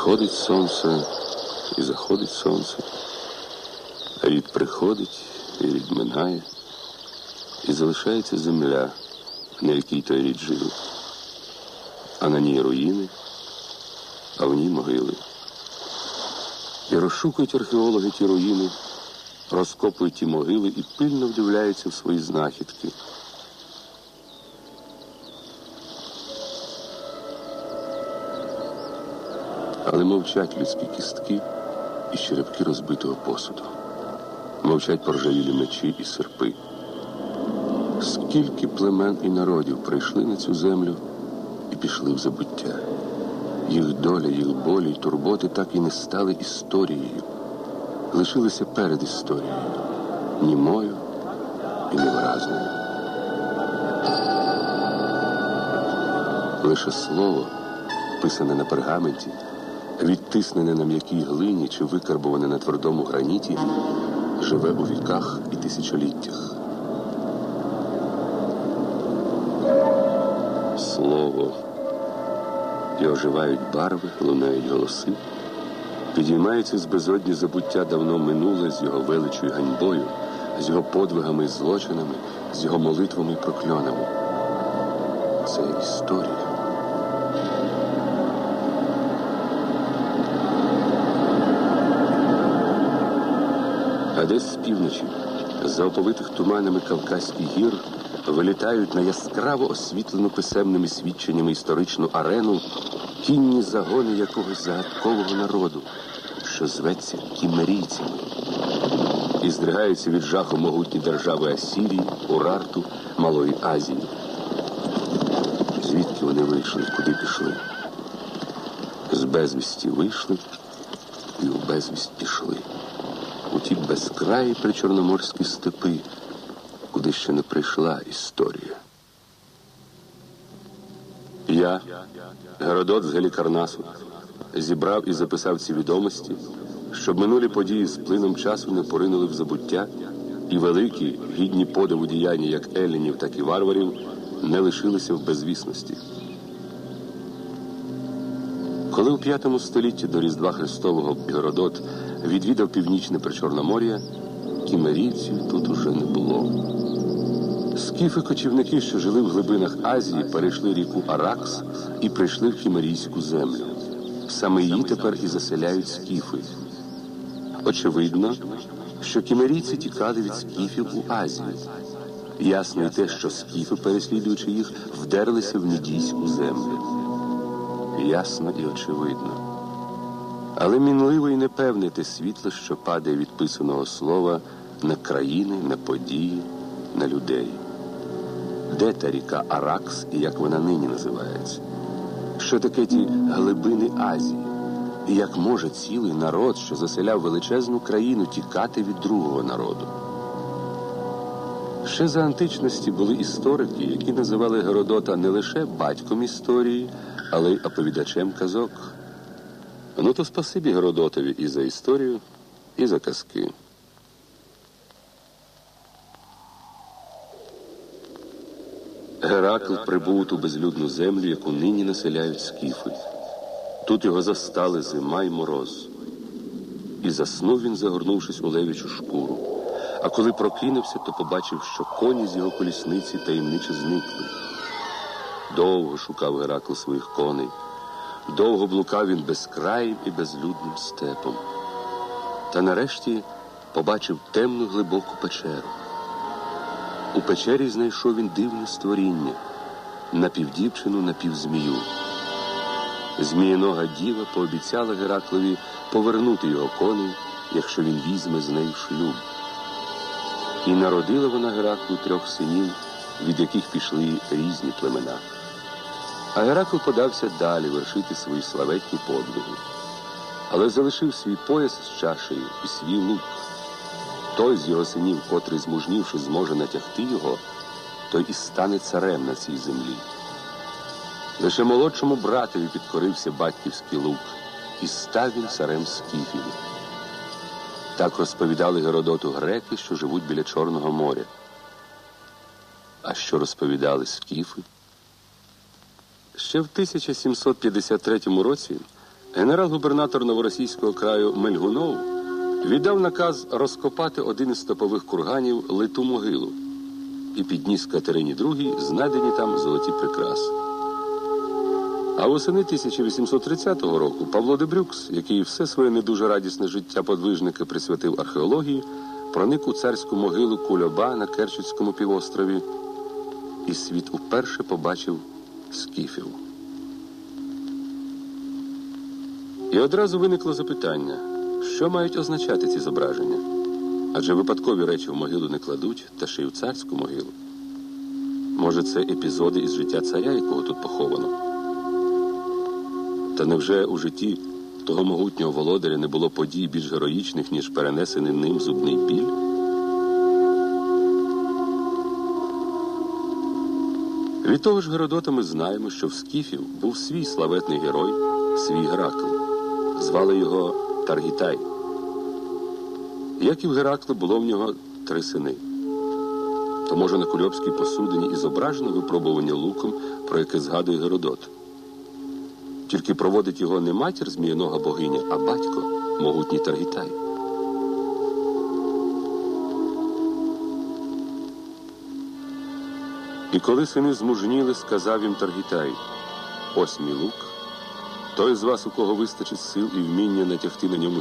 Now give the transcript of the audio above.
Сходить сонце і заходить сонце. Рід приходить і рід минає, і залишається земля, на якій той рід жив. А на ній руїни, а в ній могили. І розшукують археологи ті руїни, розкопують ті могили і пильно вдивляються в свої знахідки. Але мовчать людські кістки і черепки розбитого посуду. Мовчать поржавілі мечі і серпи. Скільки племен і народів прийшли на цю землю і пішли в забуття. Їх доля, їх болі й турботи так і не стали історією, лишилися перед історією, німою і невиразною. Лише слово, писане на пергаменті, відтиснене на м'якій глині чи викарбоване на твердому граніті, живе у віках і тисячоліттях. Слово. І оживають барви, лунають голоси, підіймаються з безодні забуття давно минуле з його величою ганьбою, з його подвигами і злочинами, з його молитвами і прокльонами. Це історія. А десь з півночі, за оповитих туманами Кавказьких гір, вилітають на яскраво освітлену писемними свідченнями історичну арену кінні загони якогось загадкового народу, що зветься кімерійцями. І здригаються від жаху могутні держави Асірії, Урарту, Малої Азії. Звідки вони вийшли, куди пішли? З безвісті вийшли і у безвість пішли. У ті безкраї причорноморські степи, куди ще не прийшла історія. Я, Геродот з Гелікарнасу, зібрав і записав ці відомості, щоб минулі події з плином часу не поринули в забуття, і великі, гідні подиву діяння як елінів, так і варварів, не лишилися в безвісності. Коли у п'ятому столітті до Різдва Христового Геродот відвідав північне Причорномор'я, кімерійців тут уже не було. Скіфи-кочівники, що жили в глибинах Азії, перейшли ріку Аракс і прийшли в Кімерійську землю. Саме її тепер і заселяють скіфи. Очевидно, що кімерійці тікали від скіфів у Азію. Ясно і те, що скіфи, переслідуючи їх, вдерлися в Мідійську землю. Ясно і очевидно. Але мінливо і непевне те світло, що падає від писаного слова на країни, на події, на людей. Де та ріка Аракс і як вона нині називається? Що таке ті глибини Азії? І як може цілий народ, що заселяв величезну країну, тікати від другого народу? Ще за античності були історики, які називали Геродота не лише батьком історії, але й оповідачем казок. Ну то спасибі Геродотові і за історію, і за казки. Геракл прибув у ту безлюдну землю, яку нині населяють скіфи. Тут його застали зима й мороз. І заснув він, загорнувшись у левічу шкуру. А коли прокинувся, то побачив, що коні з його колісниці таємниче зникли. Довго шукав Геракл своїх коней, довго блукав він безкраїм і безлюдним степом. Та нарешті побачив темну глибоку печеру. У печері знайшов він дивне створіння напівдівчину, напівзмію. Змієнога діва пообіцяла Гераклові повернути його коней, якщо він візьме з нею шлюб. І народила вона Гераклу трьох синів, від яких пішли різні племена. А Геракл подався далі вершити свої славетні подвиги, але залишив свій пояс з чашею і свій лук. Той з його синів, котрий, змужнівши, зможе натягти його, той і стане царем на цій землі. Лише молодшому братові підкорився батьківський лук, і став він царем скіфів. Так розповідали Геродоту греки, що живуть біля Чорного моря. А що розповідали скіфи? Ще в 1753 році Генерал-губернатор новоросійського краю Мельгунов віддав наказ розкопати один із топових курганів литу могилу і підніс Катерині II знайдені там золоті прикраси. А восени 1830 року Павло Дебрюкс, який все своє не дуже радісне життя подвижника присвятив археології, проник у царську могилу Кульоба на Керченському півострові, і світ уперше побачив скіфів. І одразу виникло запитання, що мають означати ці зображення? Адже випадкові речі в могилу не кладуть, та ще й в царську могилу. Може, це епізоди із життя царя, якого тут поховано? Та невже у житті того могутнього володаря не було подій більш героїчних, ніж перенесений ним зубний біль? Від того ж Геродота ми знаємо, що в Скіфів був свій славетний герой, свій Геракл. Звали його Таргітай. Як і в Геракла було в нього три сини. То може на кульобській посудині і зображено випробування луком, про яке згадує Геродот. Тільки проводить його не матір зміянога богиня, а батько, могутній Таргітай. І коли сини змужніли, сказав їм Таргітай, ось мій лук, той з вас, у кого вистачить сил і вміння натягти на ньому